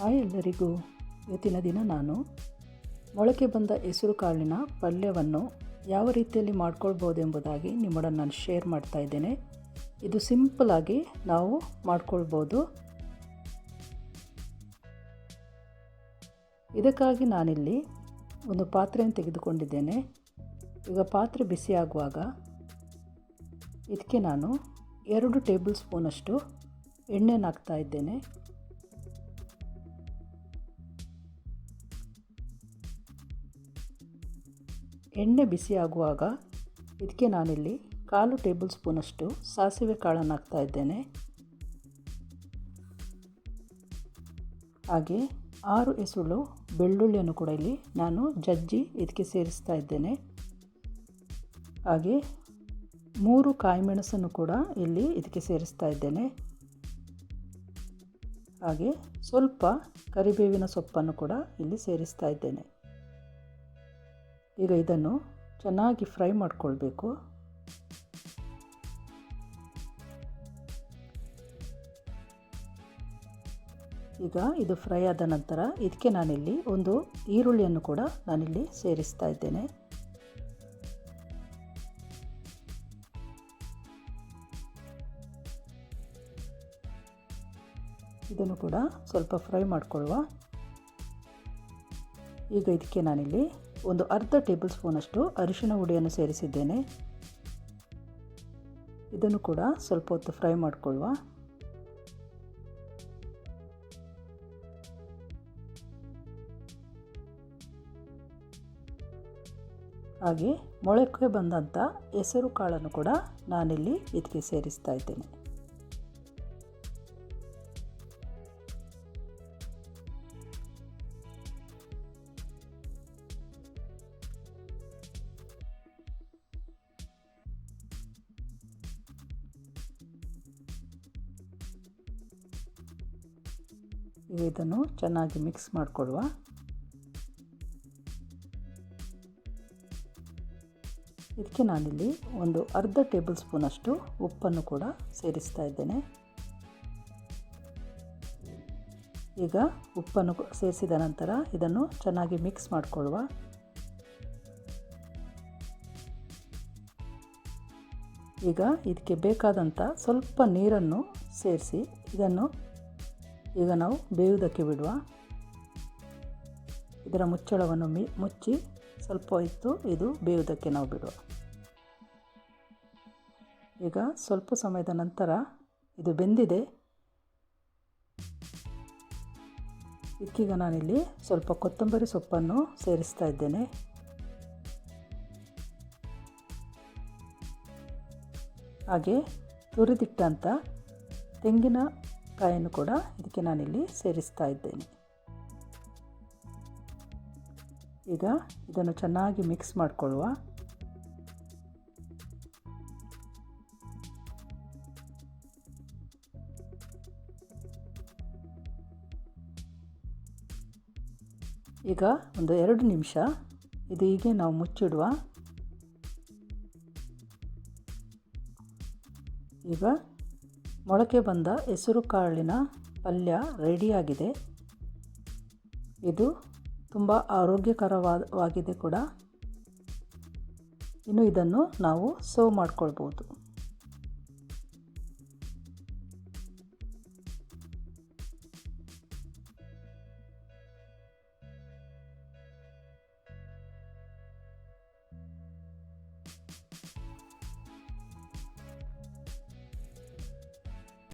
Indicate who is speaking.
Speaker 1: Hi ಎಲ್ಲರಿಗೂ. ಇವತ್ತಿನ ದಿನ ನಾನು ಮೊಳಕೆ ಬಂದ ಹೆಸರು ಕಾಳಿನ ಪಲ್ಯವನ್ನು ಯಾವ ರೀತಿಯಲ್ಲಿ ಮಾಡ್ಕೊಳ್ಬೋದು ಎಂಬುದಾಗಿ ನಿಮ್ಮೊಡನೆ ನಾನು ಶೇರ್ ಮಾಡ್ತಾ ಇದ್ದೇನೆ. ಇದು ಸಿಂಪಲಾಗಿ ನಾವು ಮಾಡ್ಕೊಳ್ಬೋದು. ಇದಕ್ಕಾಗಿ ನಾನಿಲ್ಲಿ ಒಂದು ಪಾತ್ರೆಯನ್ನು ತೆಗೆದುಕೊಂಡಿದ್ದೇನೆ. ಈಗ ಪಾತ್ರೆ ಬಿಸಿಯಾಗುವಾಗ ಇದಕ್ಕೆ ನಾನು ಎರಡು ಟೇಬಲ್ ಸ್ಪೂನಷ್ಟು ಎಣ್ಣೆನ ಹಾಕ್ತಾ ಇದ್ದೇನೆ. ಎಣ್ಣೆ ಬಿಸಿಯಾಗುವಾಗ ಇದಕ್ಕೆ ನಾನಿಲ್ಲಿ ಕಾಲು ಟೇಬಲ್ ಸ್ಪೂನಷ್ಟು ಸಾಸಿವೆ ಕಾಳನ್ನು ಹಾಕ್ತಾ ಇದ್ದೇನೆ. ಹಾಗೆ ಆರು ಎಸುಳು ಬೆಳ್ಳುಳ್ಳಿಯನ್ನು ಕೂಡ ಇಲ್ಲಿ ನಾನು ಜಜ್ಜಿ ಇದಕ್ಕೆ ಸೇರಿಸ್ತಾ ಇದ್ದೇನೆ. ಹಾಗೆ ಮೂರು ಕಾಯಿಮೆಣಸನ್ನು ಕೂಡ ಇಲ್ಲಿ ಇದಕ್ಕೆ ಸೇರಿಸ್ತಾ ಇದ್ದೇನೆ. ಹಾಗೆ ಸ್ವಲ್ಪ ಕರಿಬೇವಿನ ಸೊಪ್ಪನ್ನು ಕೂಡ ಇಲ್ಲಿ ಸೇರಿಸ್ತಾ ಇದ್ದೇನೆ. ಈಗ ಇದನ್ನು ಚೆನ್ನಾಗಿ ಫ್ರೈ ಮಾಡಿಕೊಳ್ಬೇಕು. ಈಗ ಇದು ಫ್ರೈ ಆದ ನಂತರ ಇದಕ್ಕೆ ನಾನಿಲ್ಲಿ ಒಂದು ಈರುಳ್ಳಿಯನ್ನು ಕೂಡ ನಾನಿಲ್ಲಿ ಸೇರಿಸ್ತಾ ಇದ್ದೇನೆ. ಇದನ್ನು ಕೂಡ ಸ್ವಲ್ಪ ಫ್ರೈ ಮಾಡಿಕೊಳ್ಳುವ. ಈಗ ಇದಕ್ಕೆ ನಾನಿಲ್ಲಿ ಒಂದು ಅರ್ಧ ಟೇಬಲ್ ಸ್ಪೂನಷ್ಟು ಅರಿಶಿನ ಹುಡಿಯನ್ನು ಸೇರಿಸಿದ್ದೇನೆ. ಇದನ್ನು ಕೂಡ ಸ್ವಲ್ಪ ಹೊತ್ತು ಫ್ರೈ ಮಾಡಿಕೊಳ್ಳುವ. ಹಾಗೆ ಮೊಳಕೆ ಬಂದಂಥ ಹೆಸರು ಕಾಳನ್ನು ಕೂಡ ನಾನಿಲ್ಲಿ ಇದಕ್ಕೆ ಸೇರಿಸ್ತಾ ಇದ್ದೇನೆ. ಇದನ್ನು ಚೆನ್ನಾಗಿ ಮಿಕ್ಸ್ ಮಾಡಿಕೊಡುವ ಇದಕ್ಕೆ ನಾನಿಲ್ಲಿ ಒಂದು ಅರ್ಧ ಟೇಬಲ್ ಸ್ಪೂನಷ್ಟು ಉಪ್ಪನ್ನು ಕೂಡ ಸೇರಿಸ್ತಾ ಇದ್ದೇನೆ. ಈಗ ಉಪ್ಪನ್ನು ಸೇರಿಸಿದ ನಂತರ ಇದನ್ನು ಚೆನ್ನಾಗಿ ಮಿಕ್ಸ್ ಮಾಡಿಕೊಳ್ಳುವ. ಈಗ ಇದಕ್ಕೆ ಬೇಕಾದಂಥ ಸ್ವಲ್ಪ ನೀರನ್ನು ಸೇರಿಸಿ ಇದನ್ನು ಈಗ ನಾವು ಬೇಯುವುದಕ್ಕೆ ಬಿಡುವ ಇದರ ಮುಚ್ಚಳವನ್ನು ಮಿ, ಮುಚ್ಚಿ ಸ್ವಲ್ಪ ಹೊತ್ತು ಇದು ಬೇಯುವುದಕ್ಕೆ ನಾವು ಬಿಡುವ. ಈಗ ಸ್ವಲ್ಪ ಸಮಯದ ನಂತರ ಇದು ಬೆಂದಿದೆ. ಇದಕ್ಕೀಗ ನಾನಿಲ್ಲಿ ಸ್ವಲ್ಪ ಕೊತ್ತಂಬರಿ ಸೊಪ್ಪನ್ನು ಸೇರಿಸ್ತಾ ಇದ್ದೇನೆ. ಹಾಗೆ ತುರಿದಿಟ್ಟಂಥ ತೆಂಗಿನ ಕಾಯನ್ನು ಕೂಡ ಇದಕ್ಕೆ ನಾನಿಲ್ಲಿ ಸೇರಿಸ್ತಾ ಇದ್ದೇನೆ. ಈಗ ಇದನ್ನು ಚೆನ್ನಾಗಿ ಮಿಕ್ಸ್ ಮಾಡಿಕೊಳ್ಳುವ. ಈಗ ಒಂದು ಎರಡು ನಿಮಿಷ ಇದು ಹೀಗೆ ನಾವು ಮುಚ್ಚಿಡುವ. ಈಗ ಮೊಳಕೆ ಬಂದ ಹೆಸರು ಕಾಳಿನ ಪಲ್ಯ ರೆಡಿಯಾಗಿದೆ. ಇದು ತುಂಬ ಆರೋಗ್ಯಕರವಾಗಿದೆ ಕೂಡ. ಇನ್ನು ಇದನ್ನು ನಾವು ಸರ್ವ್ ಮಾಡ್ಕೊಳ್ಬೋದು.